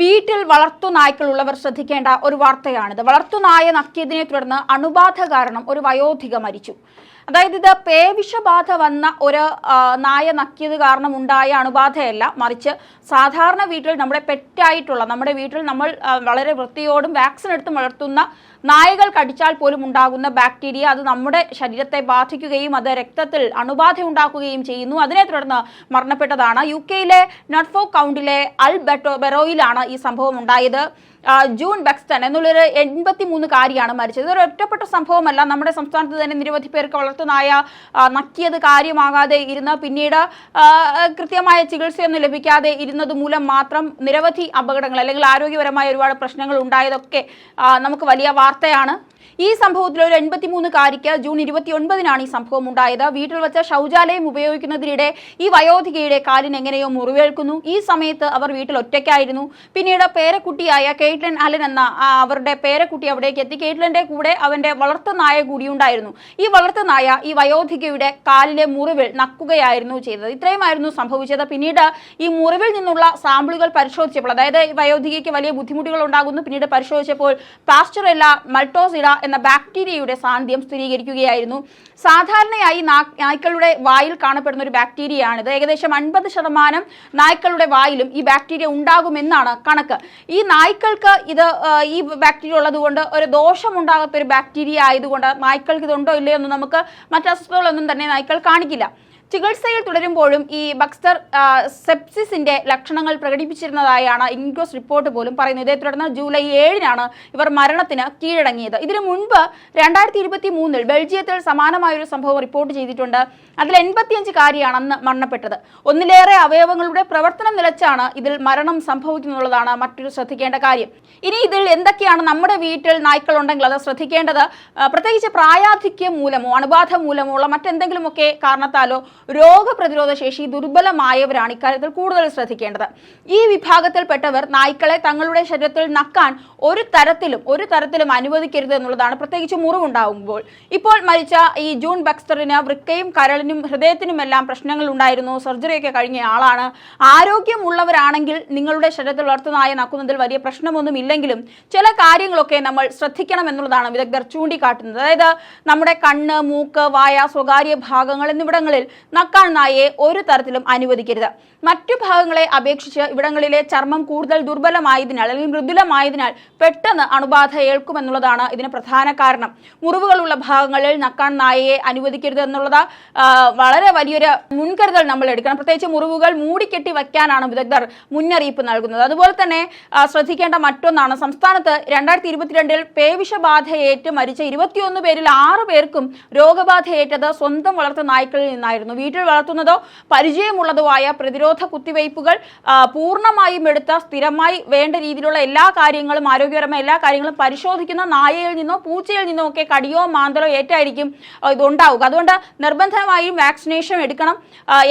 വീട്ടിൽ വളർത്തു നായ്ക്കളുള്ളവർ ശ്രദ്ധിക്കേണ്ട ഒരു വാർത്തയാണിത്. വളർത്തു നായ നക്കിയതിനെ തുടർന്ന് അണുബാധ കാരണം ഒരു വയോധിക മരിച്ചു. അതായത് ഇത് പേവിഷബാധ വന്ന ഒരു നായ നക്കിയത് കാരണം ഉണ്ടായ അണുബാധയല്ല. മറിച്ച് സാധാരണ വീട്ടിൽ നമ്മുടെ പെറ്റായിട്ടുള്ള നമ്മുടെ വീട്ടിൽ നമ്മൾ വളരെ വൃത്തിയോടും വാക്സിൻ എടുത്തും വളർത്തുന്ന നായകൾ കടിച്ചാൽ പോലും ഉണ്ടാകുന്ന ബാക്ടീരിയ അത് നമ്മുടെ ശരീരത്തെ ബാധിക്കുകയും അത് രക്തത്തിൽ അണുബാധ ഉണ്ടാക്കുകയും ചെയ്യുന്നു. അതിനെ തുടർന്ന് മരണപ്പെട്ടതാണ്. യു കെയിലെ നട്ട്ഫോ കൗണ്ടിലെ അൽ ബെറ്റോ ബെറോയിലാണ് ഈ സംഭവം ഉണ്ടായത്. ജൂൺ ബെക്സ്റ്റൺ എന്നുള്ളൊരു എൺപത്തി മൂന്ന് കാര്യമാണ് മരിച്ചത്. ഇതൊരു ഒറ്റപ്പെട്ട സംഭവമല്ല. നമ്മുടെ സംസ്ഥാനത്ത് തന്നെ നിരവധി പേർക്ക് വളർത്തുനായ നായ നക്കിയത് കാര്യമാകാതെ ഇരുന്ന് പിന്നീട് കൃത്യമായ ചികിത്സയൊന്നും ലഭിക്കാതെ ഇരുന്നത് മൂലം മാത്രം നിരവധി അപകടങ്ങൾ അല്ലെങ്കിൽ ആരോഗ്യപരമായ ഒരുപാട് പ്രശ്നങ്ങൾ ഉണ്ടായതൊക്കെ നമുക്ക് വലിയ വാർത്തയാണ്. ഈ സംഭവത്തിൽ ഒരു എൺപത്തിമൂന്ന് കാരിക്ക് ജൂൺ ഇരുപത്തി ഒൻപതിനാണ് ഈ സംഭവം ഉണ്ടായത്. വീട്ടിൽ വെച്ച ശൗചാലയം ഉപയോഗിക്കുന്നതിനിടെ ഈ വയോധികയുടെ കാലിന് എങ്ങനെയോ മുറിവേൽക്കുന്നു. ഈ സമയത്ത് അവർ വീട്ടിൽ ഒറ്റയ്ക്കായിരുന്നു. പിന്നീട് പേരക്കുട്ടിയായ കേറ്റ്ലൻ അലൻ എന്ന അവരുടെ പേരക്കുട്ടി അവിടേക്ക് എത്തി. കേറ്റ്ലന്റെ കൂടെ അവന്റെ വളർത്തു നായ കൂടിയുണ്ടായിരുന്നു ഈ വളർത്തു നായ ഈ വയോധികയുടെ കാലിലെ മുറിവിൽ നക്കുകയായിരുന്നു ചെയ്തത്. ഇത്രയുമായിരുന്നു സംഭവിച്ചത്. പിന്നീട് ഈ മുറിവിൽ നിന്നുള്ള സാമ്പിളുകൾ പരിശോധിച്ചപ്പോൾ അതായത് വയോധികയ്ക്ക് വലിയ ബുദ്ധിമുട്ടുകൾ ഉണ്ടാകുന്നു. പിന്നീട് പരിശോധിച്ചപ്പോൾ പാസ്റ്ററെല്ല മൾട്ടോസിഡ എന്ന ബാക്ടീരിയയുടെ സാന്നിധ്യം സ്ഥിരീകരിക്കുകയായിരുന്നു. സാധാരണയായി നായ്ക്കളുടെ വായിൽ കാണപ്പെടുന്ന ഒരു ബാക്ടീരിയയാണിത്. ഏകദേശം അൻപത് ശതമാനം നായ്ക്കളുടെ വായിലും ഈ ബാക്ടീരിയ ഉണ്ടാകുമെന്നാണ് കണക്ക്. ഈ നായ്ക്കൾക്ക് ഇത് ഈ ബാക്ടീരിയ ഉള്ളതുകൊണ്ട് ഒരു ദോഷമുണ്ടാകാത്ത ഒരു ബാക്ടീരിയ ആയതുകൊണ്ട് നായ്ക്കൾക്ക് ഇതുണ്ടോ ഇല്ലയോ എന്ന് നമുക്ക് മറ്റ് അസ്വസ്ഥതകളൊന്നും തന്നെ നായ്ക്കൾ കാണിക്കില്ല. ചികിത്സയിൽ തുടരുമ്പോഴും ഈ ബക്സ്റ്റർ സെപ്സിസിന്റെ ലക്ഷണങ്ങൾ പ്രകടിപ്പിച്ചിരുന്നതായാണ് ഇൻക്വസ്റ്റ് റിപ്പോർട്ട് പോലും പറയുന്നത്. ഇതേ തുടർന്ന് ജൂലൈ ഏഴിനാണ് ഇവർ മരണത്തിന് കീഴടങ്ങിയത്. ഇതിനു മുൻപ് രണ്ടായിരത്തി ഇരുപത്തി മൂന്നിൽ ബെൽജിയത്തിൽ സമാനമായൊരു സംഭവം റിപ്പോർട്ട് ചെയ്തിട്ടുണ്ട്. അതിൽ എൺപത്തിയഞ്ച് കാരിയാണ് അന്ന് മരണപ്പെട്ടത്. ഒന്നിലേറെ അവയവങ്ങളുടെ പ്രവർത്തനം നിലച്ചാണ് ഇതിൽ മരണം സംഭവിക്കുന്നുള്ളതാണ് മറ്റൊരു ശ്രദ്ധിക്കേണ്ട കാര്യം. ഇനി ഇതിൽ എന്തൊക്കെയാണ് നമ്മുടെ വീട്ടിൽ നായ്ക്കൾ ഉണ്ടെങ്കിൽ അത് ശ്രദ്ധിക്കേണ്ടത്? പ്രത്യേകിച്ച് പ്രായാധിക്യം മൂലമോ അണുബാധ മൂലമോ ഉള്ള മറ്റെന്തെങ്കിലുമൊക്കെ കാരണത്താലോ രോഗപ്രതിരോധ ശേഷി ദുർബലമായവരാണ് ഇക്കാര്യത്തിൽ കൂടുതൽ ശ്രദ്ധിക്കേണ്ടത്. ഈ വിഭാഗത്തിൽപ്പെട്ടവർ നായ്ക്കളെ തങ്ങളുടെ ശരീരത്തിൽ നക്കാൻ ഒരു തരത്തിലും ഒരു തരത്തിലും അനുവദിക്കരുത് എന്നുള്ളതാണ് പ്രത്യേകിച്ച് മുറിവുണ്ടാകുമ്പോൾ ഇപ്പോൾ മരിച്ച ഈ ജൂൺ ബക്സ്റ്ററിന് വൃക്കയും കരളിനും ഹൃദയത്തിനുമെല്ലാം പ്രശ്നങ്ങൾ ഉണ്ടായിരുന്നു. സർജറിയൊക്കെ കഴിഞ്ഞ ആളാണ്. ആരോഗ്യമുള്ളവരാണെങ്കിൽ നിങ്ങളുടെ ശരീരത്തിൽ വളർത്തുനായ നക്കുന്നതിൽ വലിയ പ്രശ്നമൊന്നും ഇല്ലെങ്കിലും ചില കാര്യങ്ങളൊക്കെ നമ്മൾ ശ്രദ്ധിക്കണം എന്നുള്ളതാണ് വിദഗ്ധർ ചൂണ്ടിക്കാട്ടുന്നത്. അതായത് നമ്മുടെ കണ്ണ് മൂക്ക് വായ സ്വകാര്യ ഭാഗങ്ങൾ എന്നിവിടങ്ങളിൽ നക്കാൻ നായയെ ഒരു തരത്തിലും അനുവദിക്കരുത്. മറ്റു ഭാഗങ്ങളെ അപേക്ഷിച്ച് ഇവിടങ്ങളിലെ ചർമ്മം കൂടുതൽ ദുർബലമായതിനാൽ അല്ലെങ്കിൽ മൃദുലമായതിനാൽ പെട്ടെന്ന് അണുബാധ ഏൽക്കുമെന്നുള്ളതാണ് ഇതിന് പ്രധാന കാരണം. മുറിവുകളുള്ള ഭാഗങ്ങളിൽ നക്കാൻ നായയെ അനുവദിക്കരുത് എന്നുള്ളത് വളരെ വലിയൊരു മുൻകരുതൽ നമ്മൾ എടുക്കണം. പ്രത്യേകിച്ച് മുറിവുകൾ മൂടിക്കെട്ടി വയ്ക്കാനാണ് വിദഗ്ധർ മുന്നറിയിപ്പ് നൽകുന്നത്. അതുപോലെ തന്നെ ശ്രദ്ധിക്കേണ്ട മറ്റൊന്നാണ് സംസ്ഥാനത്ത് രണ്ടായിരത്തി ഇരുപത്തിരണ്ടിൽ പേവിഷബാധയേറ്റ് മരിച്ച ഇരുപത്തിയൊന്ന് പേരിൽ ആറ് പേർക്കും രോഗബാധയേറ്റത് സ്വന്തം വളർത്തുന്ന നായ്ക്കളിൽ നിന്നായിരുന്നു. വീട്ടിൽ വളർത്തുന്നതോ പരിചയമുള്ളതോ ആയ പ്രതിരോധ കുത്തിവയ്പ്പുകൾ പൂർണമായും എടുത്ത സ്ഥിരമായി വേണ്ട രീതിയിലുള്ള എല്ലാ കാര്യങ്ങളും ആരോഗ്യപരമായ എല്ലാ കാര്യങ്ങളും പരിശോധിക്കുന്ന നായയിൽ നിന്നോ പൂച്ചയിൽ നിന്നോ ഒക്കെ കടിയോ മാന്തലോ ഏറ്റായിരിക്കും ഇതുണ്ടാവുക. അതുകൊണ്ട് നിർബന്ധമായും വാക്സിനേഷൻ എടുക്കണം.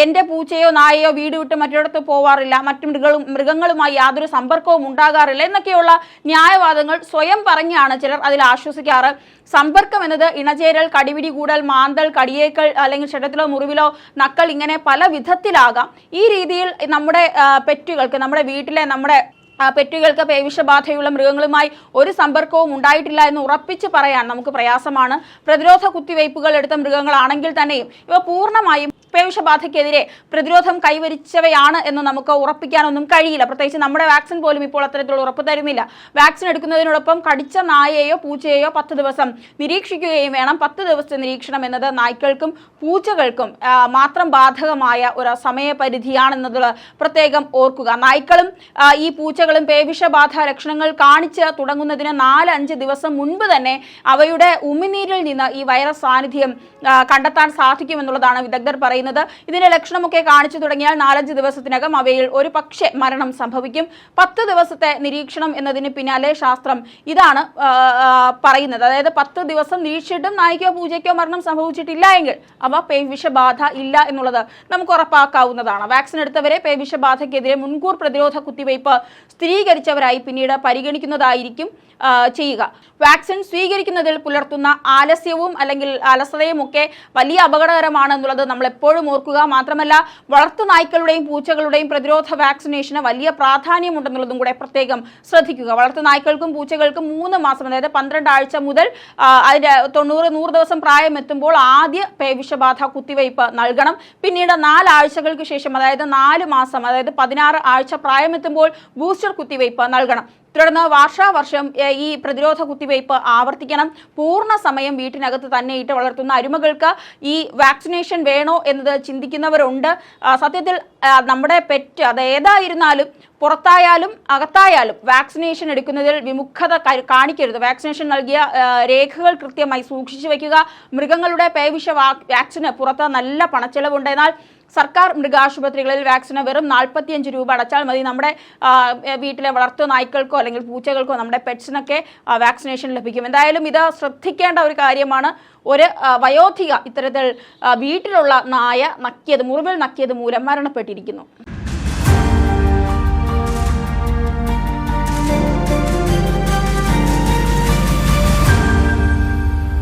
എന്റെ പൂച്ചയോ നായയോ വീട് വിട്ട് മറ്റിടത്ത് പോവാറില്ല. മറ്റു മൃഗങ്ങളും മൃഗങ്ങളുമായി യാതൊരു സമ്പർക്കവും ഉണ്ടാകാറില്ല എന്നൊക്കെയുള്ള ന്യായവാദങ്ങൾ സ്വയം പറഞ്ഞാണ് ചിലർ അതിൽ ആശ്വസിക്കാറ്. സമ്പർക്കം എന്നത് ഇണചേരൽ കടിപിടി കൂടൽ മാന്തൽ കടിയേക്കൽ അല്ലെങ്കിൽ ക്ഷേത്രത്തിലോ മുറിവിലോ നക്കൾ ഇങ്ങനെ പല വിധത്തിലാകാം. ഈ രീതിയിൽ നമ്മുടെ പെറ്റുകൾക്ക് നമ്മുടെ വീട്ടിലെ നമ്മുടെ പെറ്റുകൾക്ക് പേവിഷബാധയുള്ള മൃഗങ്ങളുമായി ഒരു സമ്പർക്കവും ഉണ്ടായിട്ടില്ല എന്ന് ഉറപ്പിച്ച് പറയാൻ നമുക്ക് പ്രയാസമാണ്. പ്രതിരോധ കുത്തിവയ്പ്പുകൾ എടുത്ത മൃഗങ്ങളാണെങ്കിൽ തന്നെയും ഇവ പൂർണമായും പേവിഷബാധയ്ക്കെതിരെ പ്രതിരോധം കൈവരിച്ചവയാണ് എന്ന് നമുക്ക് ഉറപ്പിക്കാനൊന്നും കഴിയില്ല. പ്രത്യേകിച്ച് നമ്മുടെ വാക്സിൻ പോലും ഇപ്പോൾ അത്തരത്തിലുള്ള ഉറപ്പ് തരുന്നില്ല. വാക്സിൻ എടുക്കുന്നതിനോടൊപ്പം കടിച്ച നായയെയോ പൂച്ചയെയോ പത്ത് ദിവസം നിരീക്ഷിക്കുകയും വേണം. പത്ത് ദിവസത്തെ നിരീക്ഷണം എന്നത് നായ്ക്കൾക്കും പൂച്ചകൾക്കും മാത്രം ബാധകമായ ഒരു സമയപരിധിയാണെന്നത് പ്രത്യേകം ഓർക്കുക. നായ്ക്കളും ഈ പൂച്ചകളും പേവിഷബാധ ലക്ഷണങ്ങൾ കാണിച്ച് തുടങ്ങുന്നതിന് നാല് അഞ്ച് ദിവസം മുൻപ് തന്നെ അവയുടെ ഉമിനീരിൽ നിന്ന് ഈ വൈറസ് സാന്നിധ്യം കണ്ടെത്താൻ സാധിക്കുമെന്നുള്ളതാണ് വിദഗ്ധർ പറയുന്നത്. ഇതിന്റെ ലക്ഷണമൊക്കെ കാണിച്ചു തുടങ്ങിയാൽ നാലഞ്ച് ദിവസത്തിനകം അവയിൽ ഒരു പക്ഷേ മരണം സംഭവിക്കും. പത്ത് ദിവസത്തെ നിരീക്ഷണം എന്നതിന് പിന്നാലെ ശാസ്ത്രം ഇതാണ് പറയുന്നത്. അതായത് പത്ത് ദിവസം നിരീക്ഷിച്ചിട്ടും നായിക്കോ പൂജയ്ക്കോ മരണം സംഭവിച്ചിട്ടില്ല എങ്കിൽ അവ പേവിഷബാധ ഇല്ല എന്നുള്ളത് നമുക്ക് ഉറപ്പാക്കാവുന്നതാണ്. വാക്സിൻ എടുത്തവരെ പേവിഷബാധയ്ക്കെതിരെ മുൻകൂർ പ്രതിരോധ കുത്തിവയ്പ് സ്ഥിരീകരിച്ചവരായി പിന്നീട് പരിഗണിക്കുന്നതായിരിക്കും ചെയ്യുക. വാക്സിൻ സ്വീകരിക്കുന്നതിൽ പുലർത്തുന്ന ആലസ്യവും അല്ലെങ്കിൽ അലസതയും ഒക്കെ വലിയ അപകടകരമാണ് എന്നുള്ളത് നമ്മൾ എപ്പോഴും ഓർക്കുക. മാത്രമല്ല വളർത്തു നായ്ക്കളുടെയും പൂച്ചകളുടെയും പ്രതിരോധ വാക്സിനേഷന് വലിയ പ്രാധാന്യമുണ്ടെന്നുള്ളതും കൂടെ പ്രത്യേകം ശ്രദ്ധിക്കുക. വളർത്തു നായ്ക്കൾക്കും പൂച്ചകൾക്കും മൂന്ന് മാസം അതായത് പന്ത്രണ്ട് ആഴ്ച മുതൽ അതിന്റെ തൊണ്ണൂറ് നൂറ് ദിവസം പ്രായം എത്തുമ്പോൾ ആദ്യ പേവിഷബാധ കുത്തിവയ്പ് നൽകണം. പിന്നീട് നാലാഴ്ചകൾക്ക് ശേഷം അതായത് നാല് മാസം അതായത് പതിനാറ് ആഴ്ച പ്രായമെത്തുമ്പോൾ ബൂസ്റ്റർ കുത്തിവയ്പ് നൽകണം. തുടർന്ന് വർഷാവർഷം ഈ പ്രതിരോധ കുത്തിവയ്പ് ആവർത്തിക്കണം. പൂർണ സമയം വീട്ടിനകത്ത് തന്നെ ഇട്ട് വളർത്തുന്ന അരുമകൾക്ക് ഈ വാക്സിനേഷൻ വേണോ എന്നത് ചിന്തിക്കുന്നവരുണ്ട്. സത്യത്തിൽ നമ്മുടെ പെറ്റ് അത് ഏതായിരുന്നാലും പുറത്തായാലും അകത്തായാലും വാക്സിനേഷൻ എടുക്കുന്നതിൽ വിമുഖത കാണിക്കരുത്. വാക്സിനേഷൻ നൽകിയ രേഖകൾ കൃത്യമായി സൂക്ഷിച്ചു വയ്ക്കുക. മൃഗങ്ങളുടെ പേവിഷ വാക്സിന് പുറത്ത് നല്ല പണച്ചെലവുണ്ട്. എന്നാൽ സർക്കാർ മൃഗാശുപത്രികളിൽ വാക്സിന് വെറും നാൽപ്പത്തിയഞ്ച് രൂപ അടച്ചാൽ മതി. നമ്മുടെ വീട്ടിലെ വളർത്തു നായ്ക്കൾക്കോ അല്ലെങ്കിൽ പൂച്ചകൾക്കോ നമ്മുടെ പെറ്റ്സിനൊക്കെ വാക്സിനേഷൻ ലഭിക്കും. എന്തായാലും ഇത് ശ്രദ്ധിക്കേണ്ട ഒരു കാര്യമാണ്. ഒരു വയോധിക ഇത്തരത്തിൽ വീട്ടിലുള്ള നായ നക്കിയത് മുറിവിൽ നക്കിയത് മൂലം മരണപ്പെട്ടിരിക്കുന്നു.